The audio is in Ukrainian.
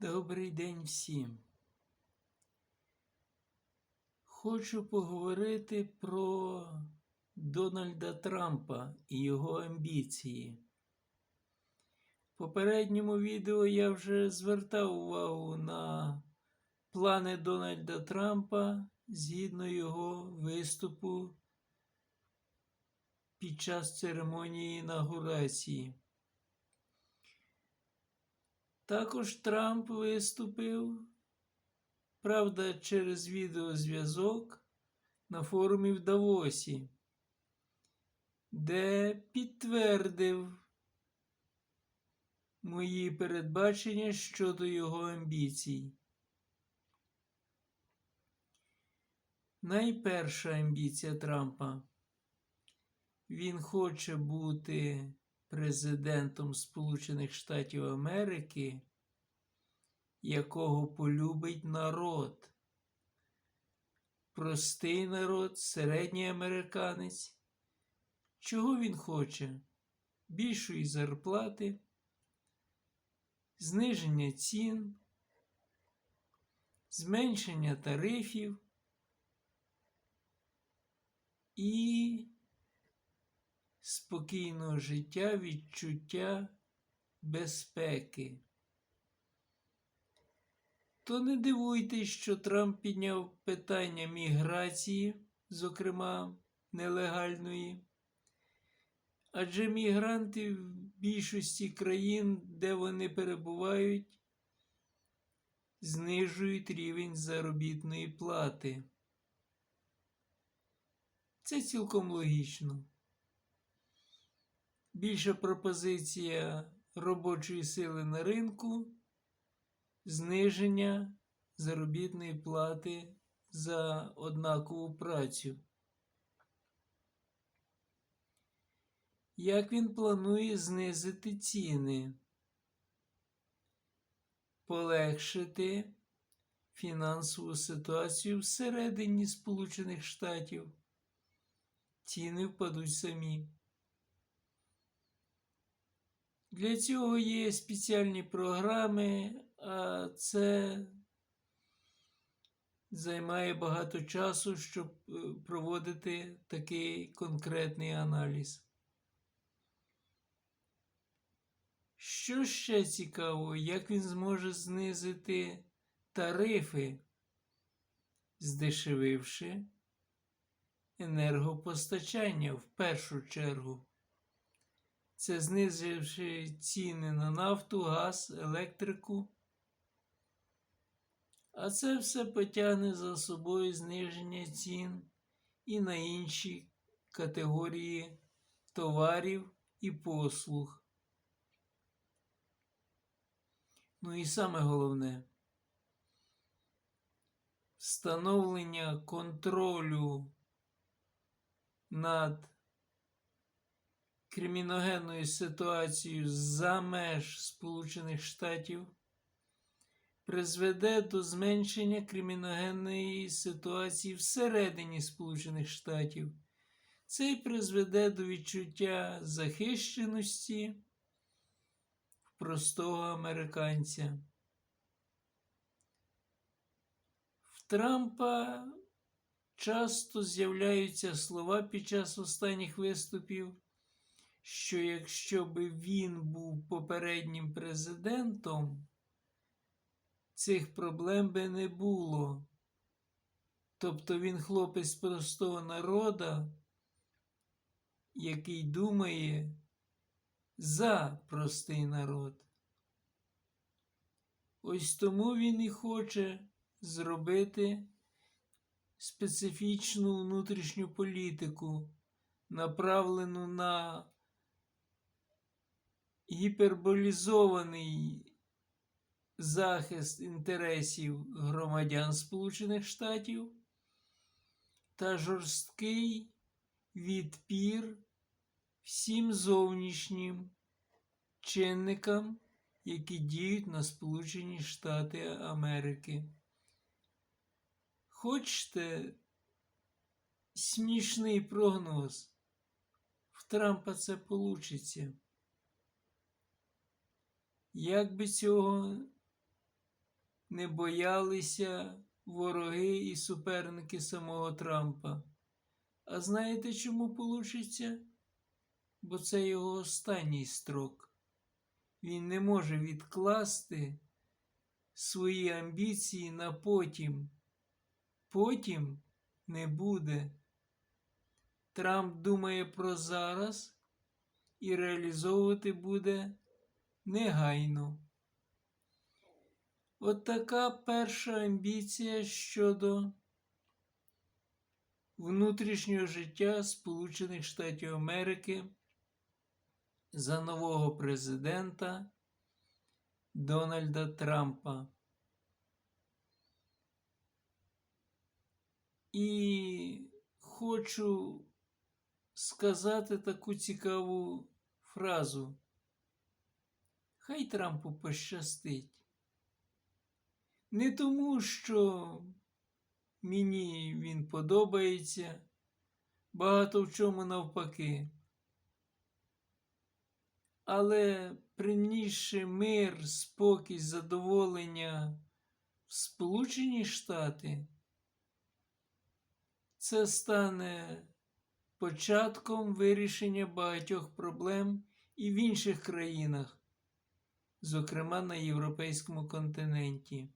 Добрий день всім. Хочу поговорити про Дональда Трампа і його амбіції. В попередньому відео я вже звертав увагу на плани Дональда Трампа згідно його виступу під час церемонії інаугурації. Також Трамп виступив, правда, через відеозв'язок на форумі в Давосі, де підтвердив мої передбачення щодо його амбіцій. Найперша амбіція Трампа. Він хоче бути президентом Сполучених Штатів Америки, якого полюбить народ. Простий народ, середній американець. Чого він хоче? Більшої зарплати, зниження цін, зменшення тарифів і спокійного життя, відчуття безпеки. То не дивуйтесь, що Трамп підняв питання міграції, зокрема нелегальної. Адже мігранти в більшості країн, де вони перебувають, знижують рівень заробітної плати. Це цілком логічно. Більша пропозиція робочої сили на ринку, зниження заробітної плати за однакову працю. Як він планує знизити ціни, полегшити фінансову ситуацію всередині Сполучених Штатів? Ціни впадуть самі. Для цього є спеціальні програми, а це займає багато часу, щоб е, проводити такий конкретний аналіз. Що ще цікаво, як він зможе знизити тарифи, здешевивши енергопостачання в першу чергу. Це знизивши ціни на нафту, газ, електрику. А це все потягне за собою зниження цін і на інші категорії товарів і послуг. Ну і саме головне встановлення контролю над криміногенною ситуацією за меж Сполучених Штатів призведе до зменшення криміногенної ситуації всередині Сполучених Штатів. Це й призведе до відчуття захищеності простого американця. В Трампа часто з'являються слова під час останніх виступів, що якщо би він був попереднім президентом, цих проблем би не було. Тобто він хлопець простого народа, який думає за простий народ. Ось тому він і хоче зробити специфічну внутрішню політику, направлену на гіперболізований захист інтересів громадян Сполучених Штатів та жорсткий відпір всім зовнішнім чинникам, які діють на Сполучені Штати Америки. Хочете смішний прогноз? В Трампа це получиться. Як би цього не боялися вороги і суперники самого Трампа. А знаєте, чому получиться? Бо це його останній строк. Він не може відкласти свої амбіції на потім. Потім не буде. Трамп думає про зараз і реалізовувати буде негайно. От така перша амбіція щодо внутрішнього життя Сполучених Штатів Америки за нового президента Дональда Трампа. І хочу сказати таку цікаву фразу. Хай Трампу пощастить. Не тому, що мені він подобається, багато в чому навпаки. Але принісши мир, спокій, задоволення в Сполучені Штати, це стане початком вирішення багатьох проблем і в інших країнах, зокрема на європейському континенті.